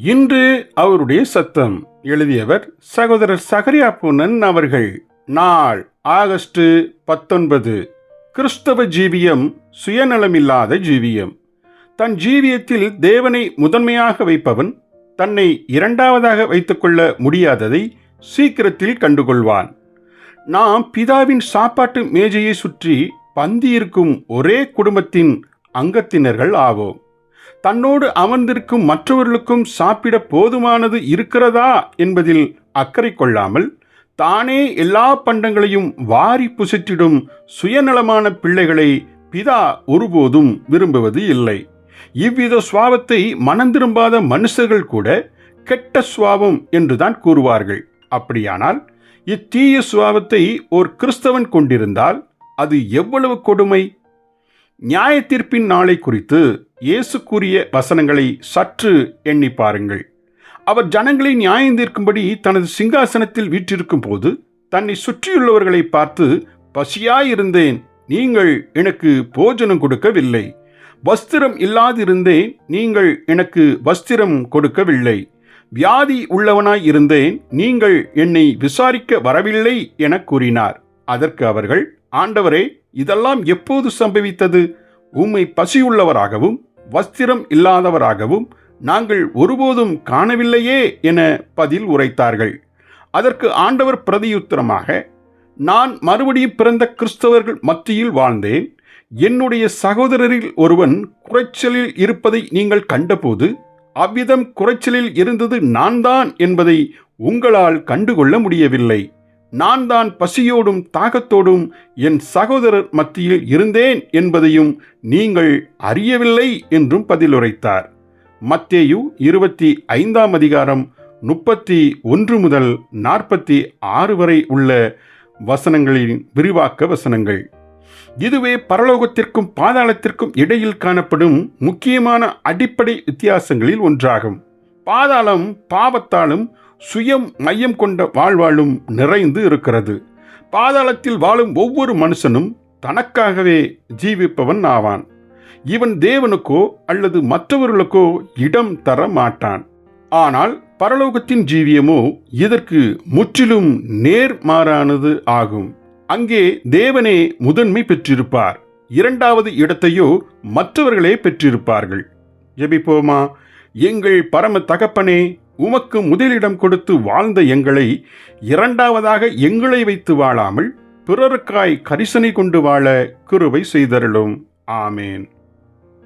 இன்று அவருடைய சத்தம். எழுதியவர் சகோதரர் சகரியா பூனன் அவர்கள். நாள் ஆகஸ்ட் பத்தொன்பது. கிறிஸ்தவ ஜீவியம் சுயநலமில்லாத ஜீவியம். தன் ஜீவியத்தில் தேவனை முதன்மையாக வைப்பவன் தன்னை இரண்டாவதாக வைத்துக்கொள்ள முடியாததை சீக்கிரத்தில் கண்டுகொள்வான். நாம் பிதாவின் சாப்பாட்டு மேஜையை சுற்றி பந்தியிருக்கும் ஒரே குடும்பத்தின் அங்கத்தினர்கள் ஆவோம். தன்னோடு அமர்ந்திருக்கும் மற்றவர்களுக்கும் சாப்பிட போதுமானது இருக்கிறதா என்பதில் அக்கறை கொள்ளாமல் தானே எல்லா பண்டங்களையும் வாரி புசிற்றிடும் சுயநலமான பிள்ளைகளை பிதா ஒருபோதும் விரும்புவது இல்லை. இவ்வித சுவாவத்தை மனந்திரும்பாத மனுஷர்கள் கூட கெட்ட சுவாவம் என்றுதான் கூறுவார்கள். அப்படியானால் இத்தீய சுவாவத்தை ஓர் கிறிஸ்தவன் கொண்டிருந்தால் அது எவ்வளவு கொடுமை நியாயத்தீர்ப்பின் நாளை குறித்து இயேசு கூறிய வசனங்களை சற்று எண்ணி பாருங்கள். அவர் ஜனங்களை நியாயம் தீர்க்கும்படி தனது சிங்காசனத்தில் வீற்றிருக்கும் போது தன்னை சுற்றியுள்ளவர்களை பார்த்து பசியாயிருந்தேன் நீங்கள் எனக்கு போஜனம் கொடுக்கவில்லை. வஸ்திரம் இல்லாதிருந்தேன் நீங்கள் எனக்கு வஸ்திரம் கொடுக்கவில்லை. வியாதி உள்ளவனாய் இருந்தேன் நீங்கள் என்னை விசாரிக்க வரவில்லை என கூறினார். அதற்கு அவர்கள் ஆண்டவரே இதெல்லாம் எப்போது சம்பவித்தது? உம்மை பசியுள்ளவராகவும் வஸ்திரம் இல்லாதவராகவும் நாங்கள் ஒருபோதும் காணவில்லையே என பதில் உரைத்தார்கள். அதற்கு ஆண்டவர் பிரதியுத்தரமாக நான் மறுபடியும் பிறந்த கிறிஸ்தவர்கள் மத்தியில் வாழ்ந்தேன். என்னுடைய சகோதரரில் ஒருவன் குறைச்சலில் இருப்பதை நீங்கள் கண்டபோது அவ்விதம் குறைச்சலில் இருந்தது நான் தான் என்பதை உங்களால் கண்டுகொள்ள முடியவில்லை. நான் தான் பசியோடும் தாகத்தோடும் என் சகோதரர் மத்தியில் இருந்தேன் என்பதையும் நீங்கள் அறியவில்லை என்றும் பதிலுரைத்தார். மத்தேயு இருபத்தி ஐந்தாம் அதிகாரம் முப்பத்தி ஒன்று முதல் நாற்பத்தி ஆறு வரை உள்ள வசனங்களின் விரிவாக்க வசனங்கள். இதுவே பரலோகத்திற்கும் பாதாளத்திற்கும் இடையில் காணப்படும் முக்கியமான அடிப்படை வித்தியாசங்களில் ஒன்றாகும். பாதாளம் பாவத்தாலும் சுயம் மையம் கொண்ட வாழ்வாளும் நிறைந்து இருக்கிறது. பாதாளத்தில் வாழும் ஒவ்வொரு மனுஷனும் தனக்காகவே ஜீவிப்பவன் ஆவான். இவன் தேவனுக்கோ அல்லது மற்றவர்களுக்கோ இடம் தர மாட்டான். ஆனால் பரலோகத்தின் ஜீவியமோ இதற்கு முற்றிலும் நேர்மாறானது ஆகும். அங்கே தேவனே முதன்மை பெற்றிருப்பார். இரண்டாவது இடத்தையோ மற்றவர்களே பெற்றிருப்பார்கள். ஜெபிப்போமா? எங்கள் பரம தகப்பனே உமக்கு முதலிடம் கொடுத்து வாழ்ந்த எங்களை இரண்டாவதாக எங்களை வைத்து வாழாமல் பிறருக்காய் கரிசனை கொண்டு வாழ கிருவை செய்தருளும். ஆமேன்.